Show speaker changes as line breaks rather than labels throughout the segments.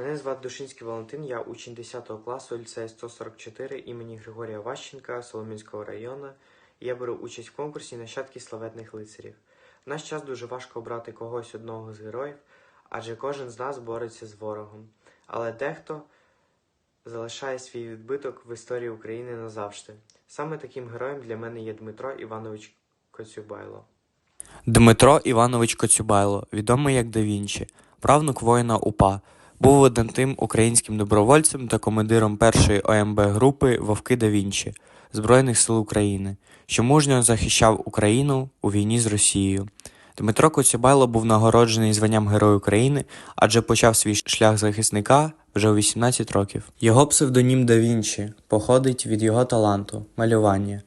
Мене звати Душинський Валентин, я учень 10 класу ліцею 144 імені Григорія Ващенка Соломінського району. Я беру участь в конкурсі нащадки славетних лицарів. В наш час дуже важко обрати когось одного з героїв, адже кожен з нас бореться з ворогом. Але дехто залишає свій відбиток в історії України назавжди. Саме таким героєм для мене є Дмитро Іванович Коцюбайло.
Дмитро Іванович Коцюбайло, відомий як Да Вінчі, правнук воїна УПА, був видатним українським добровольцем та командиром першої ОМБ групи Вовки Да Вінчі Збройних сил України, що мужньо захищав Україну у війні з Росією. Дмитро Коцюбайло був нагороджений званням Герой України, адже почав свій шлях захисника вже у 18 років. Його псевдонім Да Вінчі походить від його таланту малювання.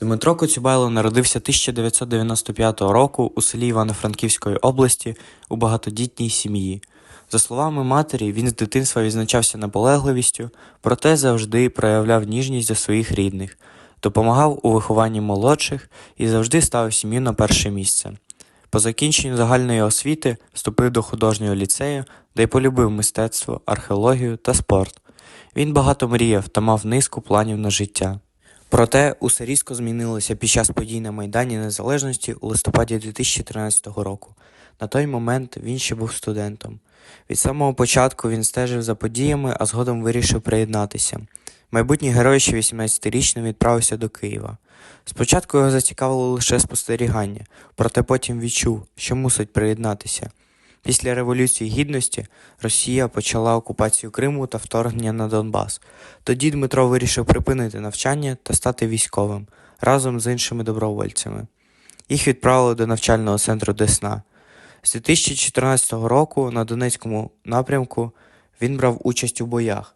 Дмитро Коцюбайло народився 1995 року у селі Івано-Франківської області у багатодітній сім'ї. За словами матері, він з дитинства відзначався наполегливістю, проте завжди проявляв ніжність до своїх рідних, допомагав у вихованні молодших і завжди ставив сім'ю на перше місце. По закінченню загальної освіти вступив до художнього ліцею, де й полюбив мистецтво, археологію та спорт. Він багато мріяв та мав низку планів на життя. Проте усе різко змінилося під час подій на Майдані Незалежності у листопаді 2013 року. На той момент він ще був студентом. Від самого початку він стежив за подіями, а згодом вирішив приєднатися. Майбутній герой ще 18-річним відправився до Києва. Спочатку його зацікавило лише спостерігання, проте потім відчув, що мусить приєднатися. Після Революції Гідності Росія почала окупацію Криму та вторгнення на Донбас. Тоді Дмитро вирішив припинити навчання та стати військовим разом з іншими добровольцями. Їх відправили до навчального центру Десна. З 2014 року на Донецькому напрямку він брав участь у боях.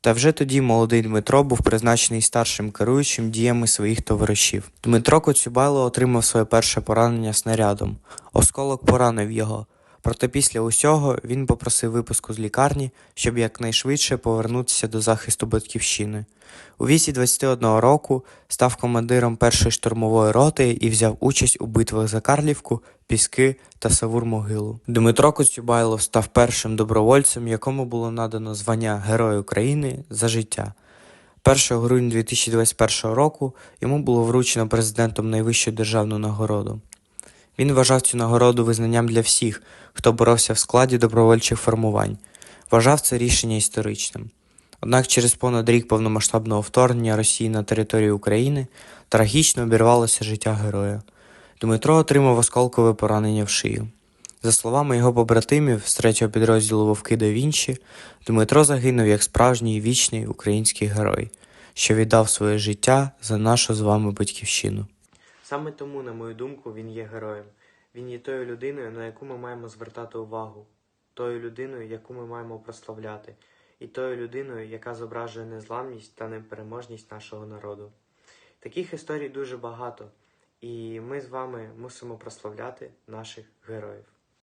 Та вже тоді молодий Дмитро був призначений старшим керуючим діями своїх товаришів. Дмитро Коцюбайло отримав своє перше поранення снарядом. Осколок поранив його. Проте після усього він попросив випуску з лікарні, щоб якнайшвидше повернутися до захисту батьківщини. У віці 21 року став командиром першої штурмової роти і взяв участь у битвах за Карлівку, Піски та Савур-Могилу. Дмитро Коцюбайло став першим добровольцем, якому було надано звання Герой України за життя. 1 грудня 2021 року йому було вручено президентом найвищу державну нагороду. Він вважав цю нагороду визнанням для всіх, хто боровся в складі добровольчих формувань, вважав це рішення історичним. Однак через понад рік повномасштабного вторгнення Росії на територію України трагічно обірвалося життя героя. Дмитро отримав осколкове поранення в шию. За словами його побратимів з третього підрозділу Вовки да Вінчі, Дмитро загинув як справжній вічний український герой, що віддав своє життя за нашу з вами батьківщину.
Саме тому, на мою думку, він є героєм. Він є тою людиною, на яку ми маємо звертати увагу, тою людиною, яку ми маємо прославляти, і тою людиною, яка зображує незламність та непереможність нашого народу. Таких історій дуже багато, і ми з вами мусимо прославляти наших героїв.